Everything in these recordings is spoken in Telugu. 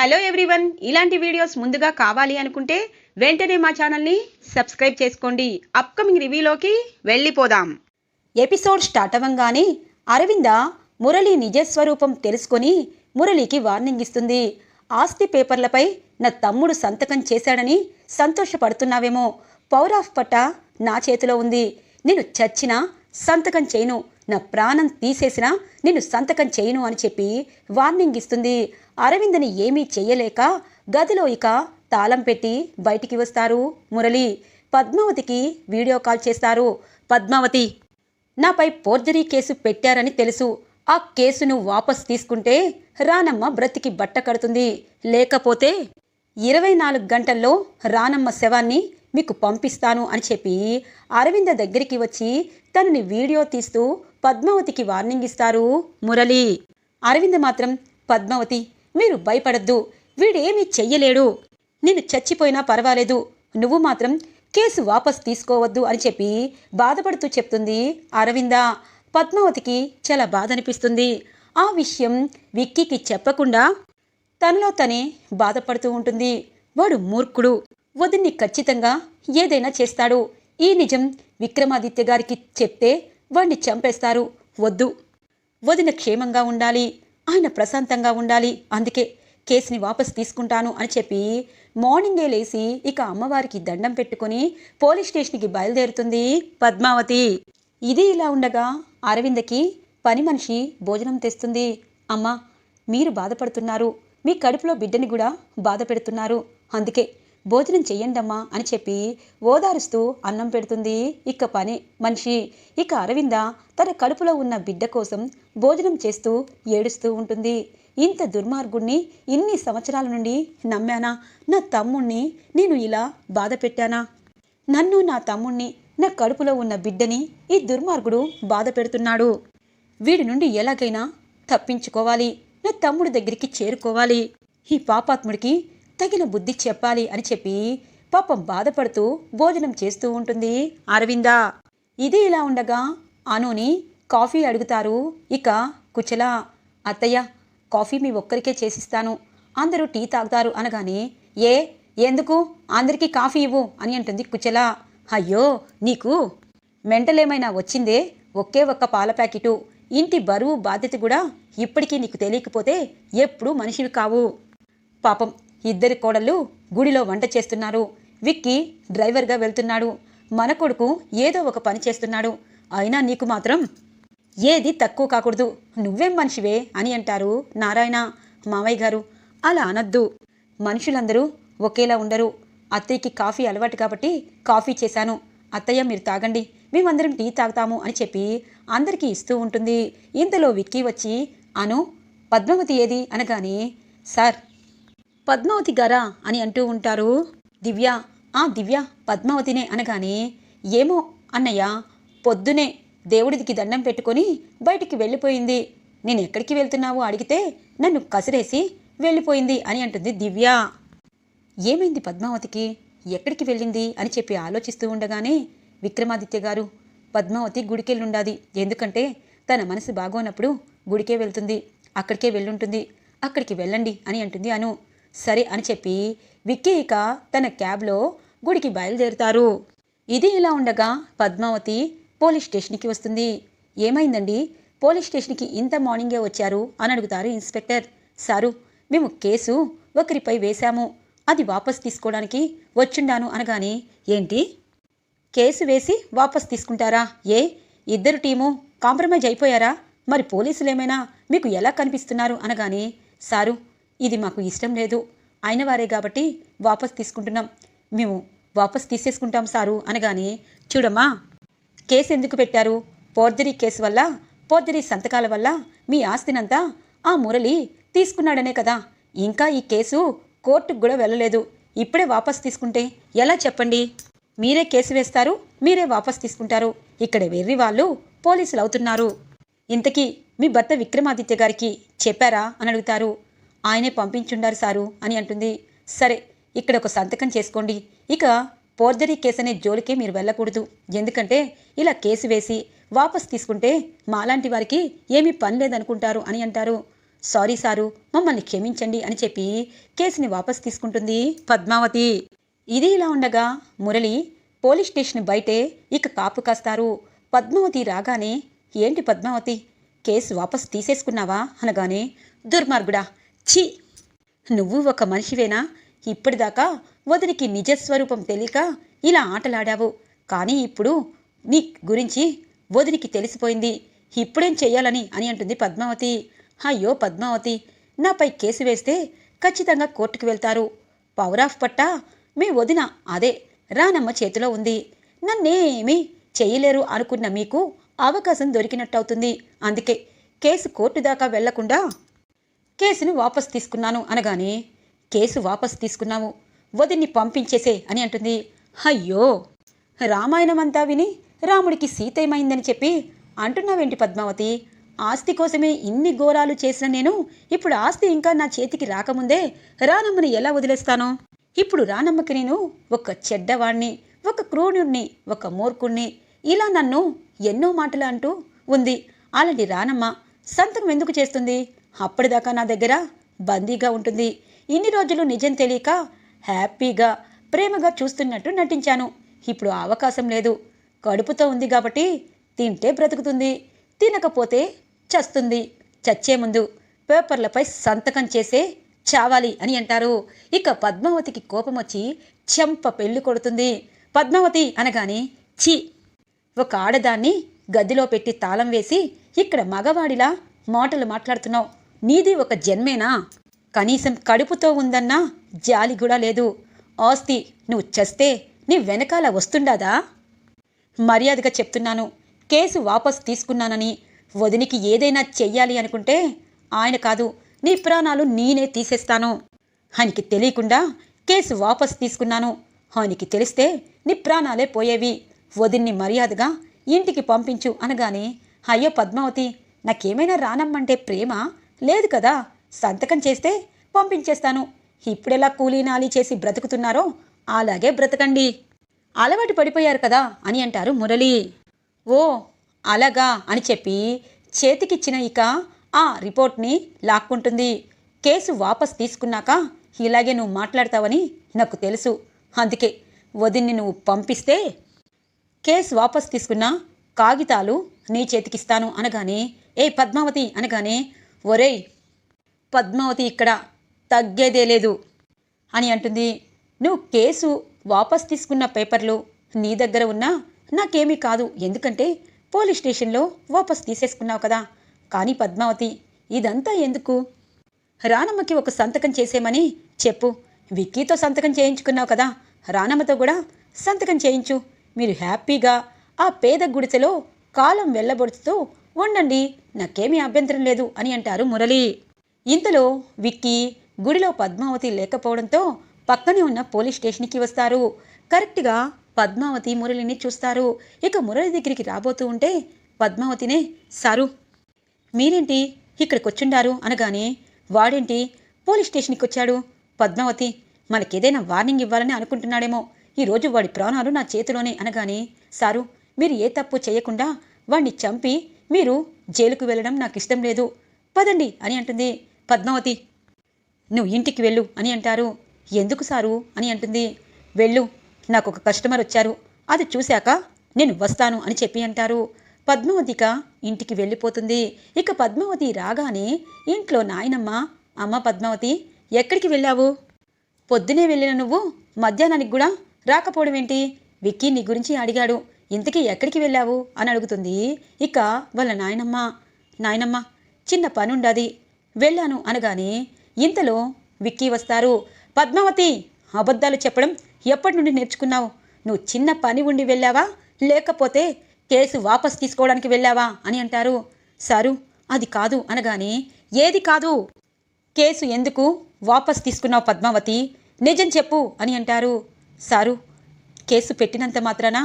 Hello everyone. ఇలాంటి వీడియోస్ ముందుగా కావాలి అనుకుంటే వెంటనే మా ఛానల్ని సబ్స్క్రైబ్ చేసుకోండి. అప్కమింగ్ రివ్యూలోకి వెళ్ళిపోదాం. ఎపిసోడ్ స్టార్ట్ అవ్వంగానే అరవింద మురళి నిజస్వరూపం తెలుసుకొని మురళికి వార్నింగ్ ఇస్తుంది. ఆస్తి పేపర్లపై నా తమ్ముడు సంతకం చేశాడని సంతోషపడుతున్నావేమో. పవర్ ఆఫ్ పట్ట నా చేతిలో ఉంది. నేను చచ్చినా సంతకం చేయను. నా ప్రాణం తీసేసినా నేను సంతకం చేయను అని చెప్పి వార్నింగ్ ఇస్తుంది. అరవిందని ఏమీ చెయ్యలేక గదిలో ఇక తాళం పెట్టి బయటికి వస్తారు. మురళి పద్మావతికి వీడియో కాల్ చేస్తారు. పద్మావతి నాపై పోర్జరీ కేసు పెట్టారని తెలుసు. ఆ కేసును వాపస్ తీసుకుంటే రానమ్మ బ్రతికి బట్ట కడుతుంది. లేకపోతే ఇరవై నాలుగు గంటల్లో రానమ్మ శవాన్ని మీకు పంపిస్తాను అని చెప్పి అరవింద దగ్గరికి వచ్చి తనని వీడియో తీస్తూ పద్మావతికి వార్నింగ్ ఇస్తారు. మురళి అరవింద మాత్రం పద్మావతి మీరు భయపడద్దు. వీడేమీ చెయ్యలేడు. నేను చచ్చిపోయినా పర్వాలేదు. నువ్వు మాత్రం కేసు వాపస్ తీసుకోవద్దు అని చెప్పి బాధపడుతూ చెప్తుంది అరవింద. పద్మావతికి చాలా బాధ అనిపిస్తుంది ఆ విషయం విక్కీకి చెప్పకుండా తనలో తనే బాధపడుతూ ఉంటుంది. వాడు మూర్ఖుడు. వదిన్ని ఖచ్చితంగా ఏదైనా చేస్తాడు. ఈ నిజం విక్రమాదిత్య గారికి చెప్తే వాణ్ణి చంపేస్తారు. వద్దు. వదిన క్షేమంగా ఉండాలి. ఆయన ప్రశాంతంగా ఉండాలి. అందుకే కేసుని వాపసు తీసుకుంటాను అని చెప్పి మార్నింగే లేచి ఇక అమ్మవారికి దండం పెట్టుకుని పోలీస్ స్టేషన్కి బయలుదేరుతుంది పద్మావతి. ఇది ఇలా ఉండగా అరవిందకి పని మనిషి భోజనం తెస్తుంది. అమ్మా మీరు బాధపడుతున్నారు. మీ కడుపులో బిడ్డని కూడా బాధ పెడుతున్నారు. అందుకే భోజనం చెయ్యండమ్మా అని చెప్పి ఓదారుస్తూ అన్నం పెడుతుంది. ఇక పని మనిషి. ఇక అరవింద తన కడుపులో ఉన్న బిడ్డ కోసం భోజనం చేస్తూ ఏడుస్తూ ఉంటుంది. ఇంత దుర్మార్గుణ్ణి ఇన్ని సంవత్సరాల నుండి నమ్మానా? నా తమ్ముణ్ణి నేను ఇలా బాధ పెట్టానా? నన్ను నా తమ్ముణ్ణి నా కడుపులో ఉన్న బిడ్డని ఈ దుర్మార్గుడు బాధ పెడుతున్నాడు. వీడి నుండి ఎలాగైనా తప్పించుకోవాలి. నా తమ్ముడి దగ్గరికి చేరుకోవాలి. ఈ పాపాత్ముడికి తగిన బుద్ధి చెప్పాలి అని చెప్పి పాపం బాధపడుతూ భోజనం చేస్తూ ఉంటుంది. అరవింద! ఇది ఇలా ఉండగా అనుని కాఫీ అడుగుతారు. ఇక కుచల అత్తయ్య కాఫీ మీ ఒక్కరికే చేసిస్తాను. అందరూ టీ తాగుతారు అనగానే ఏ ఎందుకు? అందరికీ కాఫీ ఇవ్వు అని అంటుంది కుచల. అయ్యో నీకు? మెంటలేమైనా వచ్చిందే? ఒకే ఒక్క పాల ప్యాకెటు. ఇంటి బరువు బాధ్యత కూడా ఇప్పటికీ నీకు తెలియకపోతే ఎప్పుడూ మనిషివి కావు. పాపం ఇద్దరి కోడళ్ళు గుడిలో వంట చేస్తున్నారు. విక్కీ డ్రైవర్గా వెళ్తున్నాడు. మన కొడుకు ఏదో ఒక పని చేస్తున్నాడు. అయినా నీకు మాత్రం ఏది తక్కువ కాకూడదు. నువ్వేం మనిషివే అని అంటారు నారాయణ. మావయ్య గారు అలా అనద్దు. మనుషులందరూ ఒకేలా ఉండరు. అత్తయ్యకి కాఫీ అలవాటు కాబట్టి కాఫీ చేశాను. అత్తయ్య మీరు తాగండి. మేమందరం టీ తాగుతాము అని చెప్పి అందరికీ ఇస్తూ ఉంటుంది. ఇంతలో విక్కీ వచ్చి అను పద్మావతి ఏది? అనగానే సార్ పద్మావతి గారా అని అంటూ ఉంటారు. దివ్య ఆ దివ్య పద్మావతినే అనగానే ఏమో అన్నయ్య పొద్దునే దేవుడికి దండం పెట్టుకొని బయటికి వెళ్ళిపోయింది. నేను ఎక్కడికి వెళ్తున్నావో అడిగితే నన్ను కసిరేసి వెళ్ళిపోయింది అని అంటుంది దివ్య. ఏమైంది పద్మావతికి? ఎక్కడికి వెళ్ళింది? అని చెప్పి ఆలోచిస్తూ ఉండగానే విక్రమాదిత్య గారు పద్మావతి గుడికెళ్ళుండాది. ఎందుకంటే తన మనసు బాగోనప్పుడు గుడికే వెళ్తుంది. అక్కడికే వెళ్ళుంటుంది. అక్కడికి వెళ్ళండి అని అంటుంది అను. సరే అని చెప్పి విక్కీ ఇక తన క్యాబ్లో గుడికి బయలుదేరుతారు. ఇది ఇలా ఉండగా పద్మావతి పోలీస్ స్టేషన్కి వస్తుంది. ఏమైందండి? పోలీస్ స్టేషన్కి ఇంత మార్నింగే వచ్చారు అని అడుగుతారు ఇన్స్పెక్టర్. సారు మేము కేసు ఒకరిపై వేశాము. అది వాపస్ తీసుకోవడానికి వచ్చుండాను అనగానే ఏంటి? కేసు వేసి వాపస్ తీసుకుంటారా? ఏ? ఇద్దరు టీము కాంప్రమైజ్ అయిపోయారా? మరి పోలీసులు ఏమైనా మీకు ఎలా కనిపిస్తున్నారు అనగానే సారు ఇది మాకు ఇష్టం లేదు. అయిన వారే కాబట్టి వాపస్ తీసుకుంటున్నాం. మేము వాపస్ తీసేసుకుంటాం సారు అనగానే చూడమ్మా కేసు ఎందుకు పెట్టారు? పోర్జరీ కేసు వల్ల పోర్జరీ సంతకాల వల్ల మీ ఆస్తినంతా ఆ మురళి తీసుకున్నాడనే కదా. ఇంకా ఈ కేసు కోర్టుకు కూడా వెళ్ళలేదు. ఇప్పుడే వాపస్ తీసుకుంటే ఎలా చెప్పండి? మీరే కేసు వేస్తారు మీరే వాపస్ తీసుకుంటారు. ఇక్కడ వెర్రి వాళ్ళు పోలీసులు అవుతున్నారు. ఇంతకీ మీ భర్త విక్రమాదిత్య గారికి చెప్పారా? అని అడుగుతారు. ఆయనే పంపించుండారు సారు అని అంటుంది. సరే ఇక్కడ ఒక సంతకం చేసుకోండి. ఇక పోర్జరీ కేసు అనే జోలికే మీరు వెళ్ళకూడదు. ఎందుకంటే ఇలా కేసు వేసి వాపస్ తీసుకుంటే మాలాంటి వారికి ఏమీ పని లేదనుకుంటారు అని అంటారు. సారీ సారు మమ్మల్ని క్షమించండి అని చెప్పి కేసుని వాపస్ తీసుకుంటుంది పద్మావతి. ఇది ఇలా ఉండగా మురళి పోలీస్ స్టేషన్ బయటే ఇక కాపు కాస్తారు. పద్మావతి రాగానే ఏంటి పద్మావతి? కేసు వాపస్ తీసేసుకున్నావా? అనగానే దుర్మార్గుడా ఛీ! నువ్వు ఒక మనిషివేనా? ఇప్పటిదాకా వదినికి నిజస్వరూపం తెలియక ఇలా ఆటలాడావు. కానీ ఇప్పుడు నీ గురించి వదినికి తెలిసిపోయింది. ఇప్పుడేం చెయ్యాలని అని అంటుంది పద్మావతి. అయ్యో పద్మావతి నాపై కేసు వేస్తే ఖచ్చితంగా కోర్టుకు వెళ్తారు. పవర్ ఆఫ్ పట్టా? మీ వదిన అదే రానమ్మ చేతిలో ఉంది. నన్నేమీ చేయలేరు అనుకున్న మీకు అవకాశం దొరికినట్టవుతుంది. అందుకే కేసు కోర్టు దాకా వెళ్ళకుండా కేసును వాపస్ తీసుకున్నాను అనగానే కేసు వాపస్ తీసుకున్నాము వదిన్ని పంపించేసే అని అంటుంది. అయ్యో! రామాయణం అంతా విని రాముడికి సీత ఏమైందని చెప్పి అంటున్నావేంటి పద్మావతి? ఆస్తి కోసమే ఇన్ని ఘోరాలు చేసిన నేను ఇప్పుడు ఆస్తి ఇంకా నా చేతికి రాకముందే రానమ్మని ఎలా వదిలేస్తాను? ఇప్పుడు రానమ్మకి నేను ఒక చెడ్డవాణ్ణి ఒక క్రూణుణ్ణి ఒక మూర్ఖుణ్ణి ఇలా నన్ను ఎన్నో మాటలు అంటూ ఉంది. అలాంటి రానమ్మ సంతకం ఎందుకు చేస్తుంది? అప్పటిదాకా నా దగ్గర బందీగా ఉంటుంది. ఇన్ని రోజులు నిజం తెలియక హ్యాపీగా ప్రేమగా చూస్తున్నట్టు నటించాను. ఇప్పుడు అవకాశం లేదు. కడుపుతో ఉంది కాబట్టి తింటే బ్రతుకుతుంది. తినకపోతే చస్తుంది. చచ్చే ముందు పేపర్లపై సంతకం చేసే చావాలి అని అంటారు. ఇక పద్మావతికి కోపం వచ్చి చెంప పెళ్ళి కొడుతుంది. పద్మావతి అనగానే ఛీ! ఒక ఆడదాన్ని గదిలో పెట్టి తాళం వేసి ఇక్కడ మగవాడిలా మాటలు మాట్లాడుతున్నావు. నీది ఒక జన్మేనా? కనీసం కడుపుతో ఉందన్నా జాలి కూడా లేదు. ఆస్తి నువ్వు చస్తే నీ వెనకాల వస్తుండాదా? మర్యాదగా చెప్తున్నాను. కేసు వాపస్ తీసుకున్నానని వదినికి ఏదైనా చెయ్యాలి అనుకుంటే ఆయన కాదు నీ ప్రాణాలు నేనే తీసేస్తాను. ఆయనకి తెలియకుండా కేసు వాపస్ తీసుకున్నాను. ఆయనకి తెలిస్తే నీ ప్రాణాలే పోయేవి. వదిన్ని మర్యాదగా ఇంటికి పంపించు అనగానే అయ్యో పద్మావతి నాకేమైనా రానమ్మంటే ప్రేమ? లేదు కదా. సంతకం చేస్తే పంపించేస్తాను. ఇప్పుడెలా కూలీనాలి చేసి బ్రతుకుతున్నారో అలాగే బ్రతకండి. అలవాటు పడిపోయారు కదా అని అంటారు మురళి. ఓ అలాగా అని చెప్పి చేతికిచ్చిన ఇక ఆ రిపోర్ట్ని లాక్కుంటుంది. కేసు వాపస్ తీసుకున్నాక ఇలాగే నువ్వు మాట్లాడతావని నాకు తెలుసు. అందుకే వదిన్ని నువ్వు పంపిస్తే కేసు వాపస్ తీసుకున్న కాగితాలు నీ చేతికిస్తాను అనగానే ఏ పద్మావతి అనగానే ఒరేయ్ పద్మావతి ఇక్కడ తగ్గేదే లేదు అని అంటుంది. నువ్వు కేసు వాపస్ తీసుకున్న పేపర్లు నీ దగ్గర ఉన్నా నాకేమీ కాదు. ఎందుకంటే పోలీస్ స్టేషన్లో వాపస్ తీసేసుకున్నావు కదా. కానీ పద్మావతి ఇదంతా ఎందుకు? రానమ్మకి ఒక సంతకం చేసేమని చెప్పు. విక్కీతో సంతకం చేయించుకున్నావు కదా. రానమ్మతో కూడా సంతకం చేయించు. మీరు హ్యాపీగా ఆ పేద గుడిసెలో కాలం వెళ్ళబడుతూ ఉండండి నాకేమీ అభ్యంతరం లేదు అని అంటారు మురళి. ఇంతలో విక్కీ గుడిలో పద్మావతి లేకపోవడంతో పక్కనే ఉన్న పోలీస్ స్టేషన్కి వస్తారు. కరెక్ట్గా పద్మావతి మురళిని చూస్తారు. ఇక మురళి దగ్గరికి రాబోతూ ఉంటే పద్మావతినే సారు మీరేంటి ఇక్కడికి వచ్చిండారు అనగానే వాడేంటి పోలీస్ స్టేషన్కి వచ్చాడు పద్మావతి మనకేదైనా వార్నింగ్ ఇవ్వాలని అనుకుంటున్నాడేమో. ఈరోజు వాడి ప్రాణాలు నా చేతిలోనే. అనగానే సారు మీరు ఏ తప్పు చేయకుండా వాణ్ణి చంపి మీరు జైలుకు వెళ్ళడం నాకు ఇష్టం లేదు. పదండి అని అంటుంది. పద్మావతి నువ్వు ఇంటికి వెళ్ళు అని అంటారు. ఎందుకు సారు అని అంటుంది. వెళ్ళు నాకు ఒక కస్టమర్ వచ్చారు. అది చూశాక నేను వస్తాను అని చెప్పి అంటారు. పద్మావతిక ఇంటికి వెళ్ళిపోతుంది. ఇక పద్మావతి రాగానే ఇంట్లో నాయనమ్మ అమ్మ పద్మావతి ఎక్కడికి వెళ్ళావు? పొద్దునే వెళ్ళిన నువ్వు మధ్యాహ్నానికి కూడా రాకపోవడం ఏంటి? విక్కీ నీ గురించి అడిగాడు. ఇంతకీ ఎక్కడికి వెళ్ళావు? అని అడుగుతుంది. ఇక వాళ్ళ నాయనమ్మ. నాయనమ్మ చిన్న పనుండాది. వెళ్ళాను అనగానే ఇంతలో విక్కీ వస్తారు. పద్మావతి అబద్ధాలు చెప్పడం ఎప్పటి నుండి నేర్చుకున్నావు? నువ్వు చిన్న పని ఉండి వెళ్ళావా? లేకపోతే కేసు వాపస్ తీసుకోవడానికి వెళ్ళావా? అని అంటారు. సారు అది కాదు అనగానే ఏది కాదు? కేసు ఎందుకు వాపస్ తీసుకున్నావు పద్మావతి? నిజం చెప్పు అని అంటారు. సారు కేసు పెట్టినంత మాత్రాన?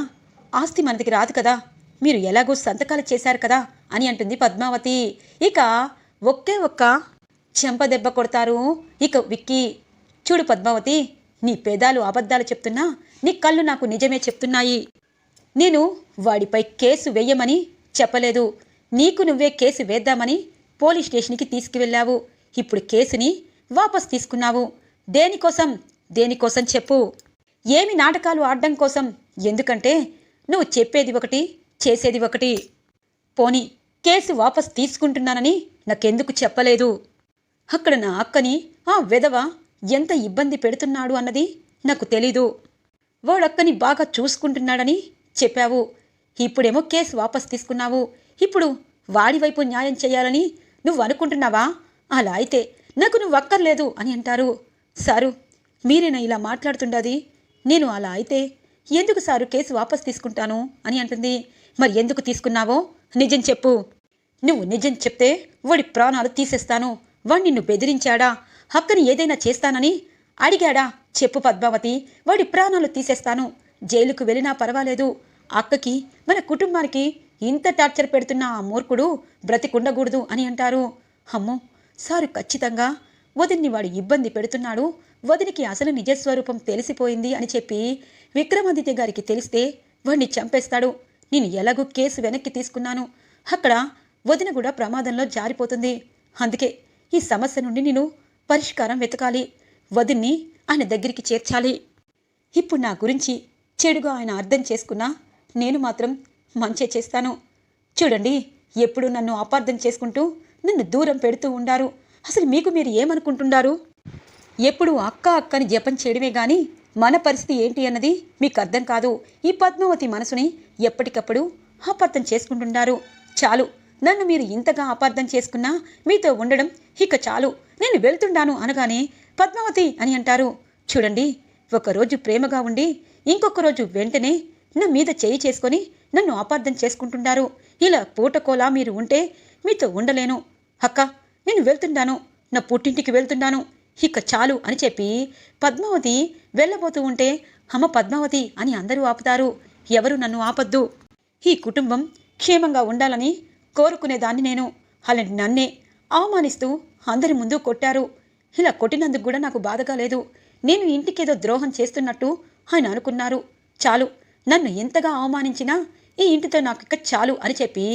ఆస్తి మనదికి రాదు కదా. మీరు ఎలాగో సంతకాలు చేశారు కదా అని అంటుంది పద్మావతి. ఇక ఒకే ఒక్క చెంప దెబ్బ కొడతారు. ఇక విక్కీ చూడు పద్మావతి నీ పేదాలు అబద్ధాలు చెప్తున్నా నీ కళ్ళు నాకు నిజమే చెప్తున్నాయి. నేను వాడిపై కేసు వేయమని చెప్పలేదు. నీకు నువ్వే కేసు వేద్దామని పోలీస్ స్టేషన్కి తీసుకువెళ్ళావు. ఇప్పుడు కేసుని వాపస్ తీసుకున్నావు. దేనికోసం? దేనికోసం చెప్పు. ఏమి నాటకాలు ఆడడం కోసం? ఎందుకంటే నువ్వు చెప్పేది ఒకటి చేసేది ఒకటి. పోని కేసు వాపస్ తీసుకుంటున్నానని నాకెందుకు చెప్పలేదు? అక్కడ నా అక్కని ఆ వెధవ ఎంత ఇబ్బంది పెడుతున్నాడు అన్నది నాకు తెలీదు. వాడక్కని బాగా చూసుకుంటున్నాడని చెప్పావు. ఇప్పుడేమో కేసు వాపస్ తీసుకున్నావు. ఇప్పుడు వాడి వైపు న్యాయం చేయాలని నువ్వు అనుకుంటున్నావా? అలా అయితే నాకు నువ్వు అక్కర్లేదు అని అంటారు. సారు మీరేనా ఇలా మాట్లాడుతుండది? నేను అలా అయితే ఎందుకు సారు కేసు వాపస్ తీసుకుంటాను? అని అంటుంది. మరి ఎందుకు తీసుకున్నావో? నిజం చెప్పు. నువ్వు నిజం చెప్తే వాడి ప్రాణాలు తీసేస్తాను. వాడు నిన్ను బెదిరించాడా? హక్కని ఏదైనా చేస్తానని అడిగాడా? చెప్పు పద్మావతి. వాడి ప్రాణాలు తీసేస్తాను. జైలుకు వెళ్ళినా పర్వాలేదు. అక్కకి మన కుటుంబానికి ఇంత టార్చర్ పెడుతున్న ఆ మూర్ఖుడు బ్రతికుండకూడదు అని అంటారు. అమ్మో సారు ఖచ్చితంగా వదిన్ని వాడు ఇబ్బంది పెడుతున్నాడు. వదినికి అసలు నిజస్వరూపం తెలిసిపోయింది అని చెప్పి విక్రమాదిత్య గారికి తెలిస్తే వాణ్ణి చంపేస్తాడు. నేను ఎలాగూ కేసు వెనక్కి తీసుకున్నాను. అక్కడ వదిన కూడా ప్రమాదంలో జారిపోతుంది. అందుకే ఈ సమస్య నుండి నేను పరిష్కారం వెతకాలి. వదిన్ని ఆయన దగ్గరికి చేర్చాలి. ఇప్పుడు నా గురించి చెడుగా ఆయన అర్థం చేసుకున్నా నేను మాత్రం మంచే చేస్తాను. చూడండి ఎప్పుడు నన్ను అపార్థం చేసుకుంటూ నన్ను దూరం పెడుతూ ఉండారు. అసలు మీకు మీరు ఏమనుకుంటున్నారు? ఎప్పుడు అక్క అక్కని జపం చేయడమే కానీ మన పరిస్థితి ఏంటి అన్నది మీకు అర్థం కాదు. ఈ పద్మావతి మనసుని ఎప్పటికప్పుడు అపార్థం చేసుకుంటున్నారు చాలు నన్ను మీరు ఇంతగా అపార్థం చేసుకున్నా మీతో ఉండడం ఇక చాలు. నేను వెళ్తుండాను అనగానే పద్మావతి అని అంటారు. చూడండి ఒకరోజు ప్రేమగా ఉండి ఇంకొక రోజు వెంటనే నా మీద చేయి చేసుకొని నన్ను అపార్థం చేసుకుంటున్నారు ఇలా పూటకోలా మీరు ఉంటే మీతో ఉండలేను. అక్క నేను వెళ్తుండాను నా పుట్టింటికి వెళ్తున్నాను ఇక చాలు అని చెప్పి పద్మావతి వెళ్ళబోతూ ఉంటే అమ్మ పద్మావతి అని అందరూ ఆపుతారు. ఎవరు నన్ను ఆపద్దు. ఈ కుటుంబం క్షేమంగా ఉండాలని కోరుకునేదాన్ని నేను. అలాంటి నన్నే అవమానిస్తూ అందరి ముందు కొట్టారు. ఇలా కొట్టినందుకు కూడా నాకు బాధగా లేదు. నేను ఇంటికేదో ద్రోహం చేస్తున్నట్టు ఆయన అనుకున్నారు. చాలు నన్ను ఎంతగా అవమానించినా ఈ ఇంటితో నాకు ఇక చాలు అని చెప్పి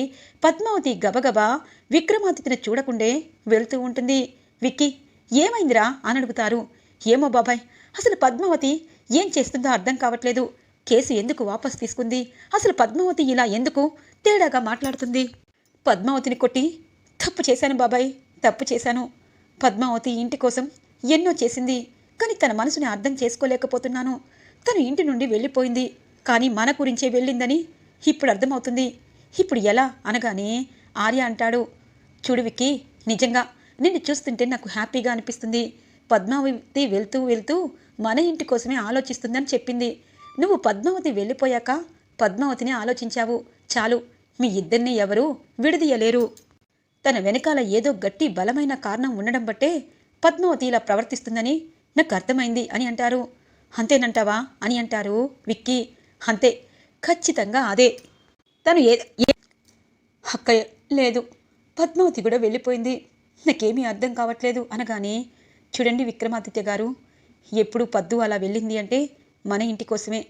పద్మావతి గబగబా విక్రమాదిత్యను చూడకుండే వెళ్తూ ఉంటుంది. విక్కీ ఏమైందిరా అని అడుగుతారు. ఏమో బాబాయ్ అసలు పద్మావతి ఏం చేస్తుందో అర్థం కావట్లేదు. కేసు ఎందుకు వాపస్ తీసుకుంది? అసలు పద్మావతి ఇలా ఎందుకు తేడాగా మాట్లాడుతుంది? పద్మావతిని కొట్టి తప్పు చేశాను బాబాయ్ తప్పు చేశాను. పద్మావతి ఇంటి కోసం ఎన్నో చేసింది కానీ తన మనసుని అర్థం చేసుకోలేకపోతున్నాను. తను ఇంటి నుండి వెళ్ళిపోయింది కానీ మన గురించే వెళ్ళిందని ఇప్పుడు అర్థమవుతుంది. ఇప్పుడు ఎలా అనగానే ఆర్య అంటాడు చూడు నిజంగా నిన్ను చూస్తుంటే నాకు హ్యాపీగా అనిపిస్తుంది. పద్మావతి వెళ్తూ వెళ్తూ మన ఇంటి కోసమే ఆలోచిస్తుందని చెప్పింది. నువ్వు పద్మావతి వెళ్ళిపోయాక పద్మావతిని ఆలోచించావు. చాలు మీ ఇద్దరిని ఎవరూ విడదీయలేరు. తన వెనకాల ఏదో గట్టి బలమైన కారణం ఉండడం బట్టే పద్మావతి ఇలా ప్రవర్తిస్తుందని నాకు అర్థమైంది అని అంటారు. అంతేనంటావా అని అంటారు విక్కీ. అంతే ఖచ్చితంగా అదే. తను ఏ అక్క అక్కయ్య లేదు. పద్మావతి కూడా వెళ్ళిపోయింది. నాకేమీ అర్థం కావట్లేదు అనగానే చూడండి విక్రమాదిత్య గారు ఎప్పుడు పద్దు అలా వెళ్ళింది అంటే మన ఇంటి కోసమే.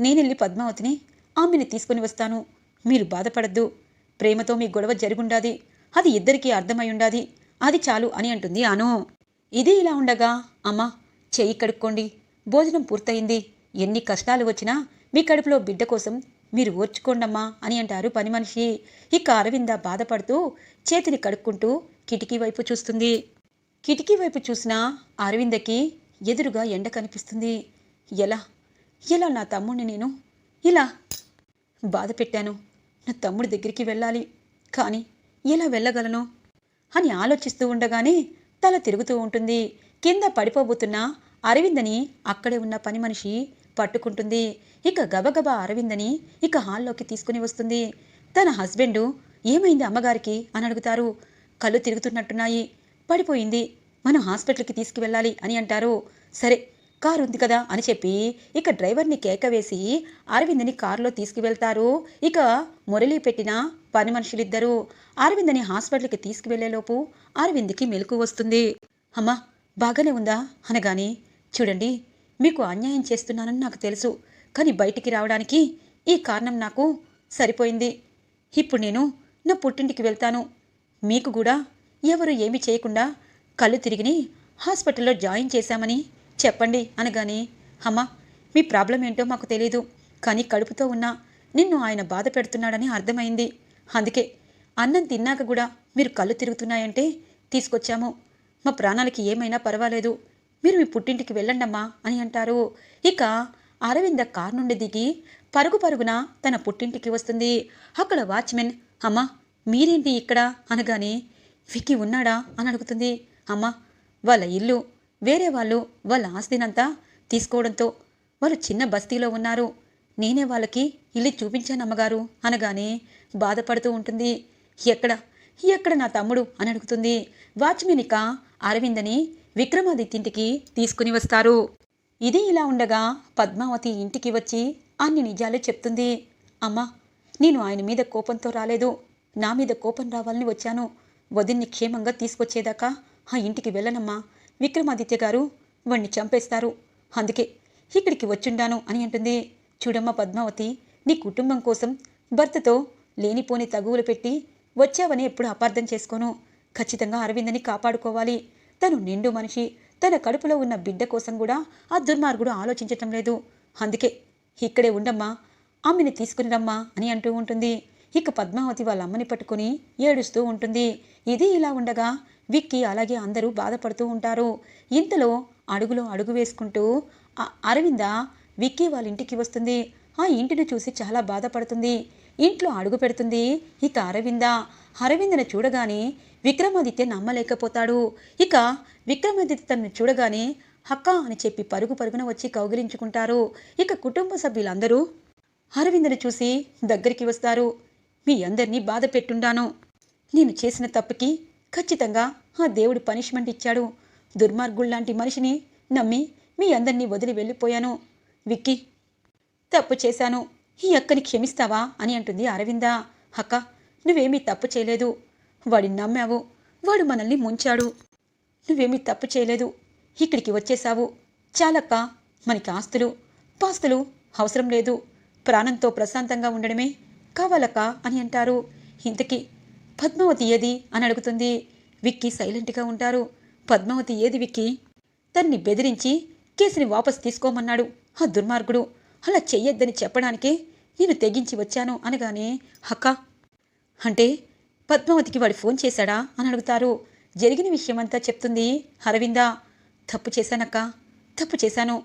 నేనెళ్ళి పద్మావతిని ఆమెని తీసుకుని వస్తాను. మీరు బాధపడద్దు. ప్రేమతో మీ గొడవ జరుగుండాది. అది ఇద్దరికీ అర్థమై ఉండాది. అది చాలు అని అంటుంది అను ఇది ఇలా ఉండగా అమ్మా చెయ్యి కడుక్కోండి. భోజనం పూర్తయింది. ఎన్ని కష్టాలు వచ్చినా మీ కడుపులో బిడ్డ కోసం మీరు ఓర్చుకోండమ్మా అని అంటారు పని మనిషి. ఇక అరవింద బాధపడుతూ చేతిని కడుక్కుంటూ కిటికీ వైపు చూస్తుంది. కిటికీ వైపు చూసిన అరవిందకి ఎదురుగా ఎండ కనిపిస్తుంది. ఎలా? ఎలా నా తమ్ముడిని నేను? ఇలా. బాధ పెట్టాను. నా తమ్ముడి దగ్గరికి వెళ్ళాలి. కానీ ఎలా వెళ్ళగలను? అని ఆలోచిస్తూ ఉండగానే తల తిరుగుతూ ఉంటుంది. కింద పడిపోబోతున్న అరవిందని అక్కడే ఉన్న పని మనిషి పట్టుకుంటుంది. ఇక గబగబా అరవిందని ఇక హాల్లోకి తీసుకుని వస్తుంది. తన హస్బెండు ఏమైంది అమ్మగారికి? అని అడుగుతారు. కళ్ళు తిరుగుతున్నట్టున్నాయి. పడిపోయింది. మనం హాస్పిటల్కి తీసుకువెళ్ళాలి అని అంటారు. సరే కారు ఉంది కదా అని చెప్పి ఇక డ్రైవర్ని కేక వేసి అరవింద్ని కారులో తీసుకువెళ్తారు. ఇక మురళి పెట్టిన పని మనుషులిద్దరూ అరవింద్ని హాస్పిటల్కి తీసుకువెళ్ళేలోపు అరవింద్కి మెలకు వస్తుంది. అమ్మా బాగానే ఉందా? అనగాని చూడండి మీకు అన్యాయం చేస్తున్నానని నాకు తెలుసు. కానీ బయటికి రావడానికి ఈ కారణం నాకు సరిపోయింది. ఇప్పుడు నేను నా పుట్టింటికి వెళ్తాను. మీకు కూడా ఎవరు ఏమి చేయకుండా కళ్ళు తిరిగిని హాస్పిటల్లో జాయిన్ చేశామని చెప్పండి అనగానే అమ్మా మీ ప్రాబ్లం ఏంటో మాకు తెలీదు కానీ కడుపుతో ఉన్న నిన్ను ఆయన బాధ పెడుతున్నాడని అర్థమైంది. అందుకే అన్నం తిన్నాక కూడా మీరు కళ్ళు తిరుగుతున్నాయంటే తీసుకొచ్చాము. మా ప్రాణాలకి ఏమైనా పర్వాలేదు. మీరు మీ పుట్టింటికి వెళ్ళండమ్మా అని అంటారు. ఇక అరవింద కారు నుండి దిగి పరుగు పరుగున తన పుట్టింటికి వస్తుంది. అక్కడ వాచ్మెన్ అమ్మా మీరేంటి ఇక్కడ? అనగానే విక్కీ ఉన్నాడా? అని అడుగుతుంది. అమ్మా వాళ్ళ ఇల్లు వేరే వాళ్ళు వాళ్ళ ఆస్తినంతా తీసుకోవడంతో వాళ్ళు చిన్న బస్తీలో ఉన్నారు. నేనే వాళ్ళకి ఇల్లు చూపించాను అమ్మగారు. అనగానే బాధపడుతూ ఉంటుంది. ఎక్కడ? ఎక్కడ నా తమ్ముడు? అని అడుగుతుంది. వాచ్మెనిక అరవిందని విక్రమాదిత్యంటికి తీసుకుని వస్తారు. ఇది ఇలా ఉండగా పద్మావతి ఇంటికి వచ్చి అన్ని నిజాలు చెప్తుంది. అమ్మా నేను ఆయన మీద కోపంతో రాలేదు. నా మీద కోపం రావాలని వచ్చాను. వదిన్ని క్షేమంగా తీసుకొచ్చేదాకా ఆ ఇంటికి వెళ్ళనమ్మా. విక్రమాదిత్య గారు వాణ్ణి చంపేస్తారు. అందుకే ఇక్కడికి వచ్చుండాను అని అంటుంది. చూడమ్మా పద్మావతి నీ కుటుంబం కోసం భర్తతో లేనిపోని తగువులు పెట్టి వచ్చావని ఎప్పుడు అపార్థం చేసుకోను. ఖచ్చితంగా అరవిందని కాపాడుకోవాలి. తను నిండు మనిషి. తన కడుపులో ఉన్న బిడ్డ కోసం కూడా ఆ దుర్మార్గుడు ఆలోచించటం లేదు. అందుకే ఇక్కడే ఉండమ్మా. ఆమెని తీసుకుని రమ్మా అని అంటూ ఉంటుంది. ఇక పద్మావతి వాళ్ళ అమ్మని పట్టుకుని ఏడుస్తూ ఉంటుంది. ఇది ఇలా ఉండగా విక్కీ అలాగే అందరూ బాధపడుతూ ఉంటారు. ఇంతలో అడుగులో అడుగు వేసుకుంటూ అరవింద విక్కీ వాళ్ళ ఇంటికి వస్తుంది. ఆ ఇంటిని చూసి చాలా బాధపడుతుంది. ఇంట్లో అడుగు పెడుతుంది. ఇక అరవింద అరవిందను చూడగానే విక్రమాదిత్య నమ్మలేకపోతాడు. ఇక విక్రమాదిత్య తనను చూడగానే హక్క అని చెప్పి పరుగు పరుగున వచ్చి కౌగిలించుకుంటారు. ఇక కుటుంబ సభ్యులందరూ అరవిందను చూసి దగ్గరికి వస్తారు. మీ అందరినీ బాధ పెట్టుండాను. నేను చేసిన తప్పుకి ఖచ్చితంగా ఆ దేవుడు పనిష్మెంట్ ఇచ్చాడు. దుర్మార్గుల్లాంటి మనిషిని నమ్మి మీ అందరినీ వదిలి వెళ్ళిపోయాను. విక్కీ తప్పు చేశాను. ఈ అక్కని క్షమిస్తావా అని అంటుంది అరవింద. అక్క నువ్వేమీ తప్పు చేయలేదు. వాడిని నమ్మావు. వాడు మనల్ని ముంచాడు. నువ్వేమీ తప్పు చేయలేదు. ఇక్కడికి వచ్చేశావు. చాలక్క మనకి ఆస్తులు. పాస్తులు అవసరం లేదు. ప్రాణంతో ప్రశాంతంగా ఉండడమే కావాలక్క అని అంటారు. ఇంతకీ పద్మావతి ఏది అని అడుగుతుంది. విక్కీ సైలెంట్గా ఉంటారు. పద్మావతి ఏది విక్కీ? తన్ని బెదిరించి కేసుని వాపసు తీసుకోమన్నాడు. ఆ దుర్మార్గుడు. అలా చెయ్యొద్దని చెప్పడానికే నేను తెగించి వచ్చాను అనగానే హక్క అంటే పద్మావతికి వాడు ఫోన్ చేశాడా? అని అడుగుతారు. జరిగిన విషయమంతా చెప్తుంది అరవింద. తప్పు చేశానక్క తప్పు చేశాను.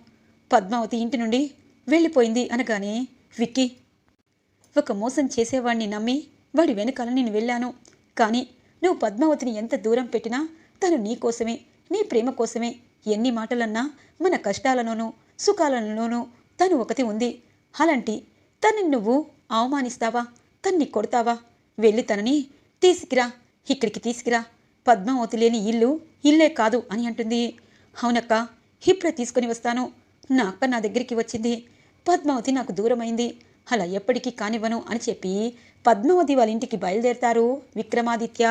పద్మావతి ఇంటి నుండి వెళ్ళిపోయింది అనగానే విక్కీ ఒక మోసం చేసేవాడిని నమ్మి వాడి వెనకాల నేను వెళ్ళాను. కానీ నువ్వు పద్మావతిని ఎంత దూరం పెట్టినా తను నీ కోసమే నీ ప్రేమ కోసమే. ఎన్ని మాటలన్నా మన కష్టాలలోనూ సుఖాలలోనూ తను ఒకటి ఉంది. అలాంటి తనని నువ్వు అవమానిస్తావా? తన్ని కొడతావా? వెళ్ళి తనని తీసుకురా ఇక్కడికి తీసుకురా. పద్మావతి లేని ఇల్లు ఇల్లే కాదు అని అంటుంది. అవునక్క ఇప్పుడే తీసుకొని వస్తాను. నా అక్క నా దగ్గరికి వచ్చింది. పద్మావతి నాకు దూరమైంది. అలా ఎప్పటికీ కానివ్వను అని చెప్పి పద్మావతి వాళ్ళ ఇంటికి బయలుదేరతారు విక్రమాదిత్య.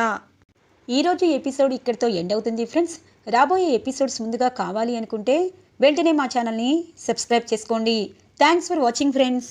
ఈరోజు ఎపిసోడ్ ఇక్కడితో ఎండ్ అవుతుంది ఫ్రెండ్స్. రాబోయే ఎపిసోడ్స్ ముందుగా కావాలి అనుకుంటే వెంటనే మా ఛానల్ని సబ్స్క్రైబ్ చేసుకోండి. Thanks for watching friends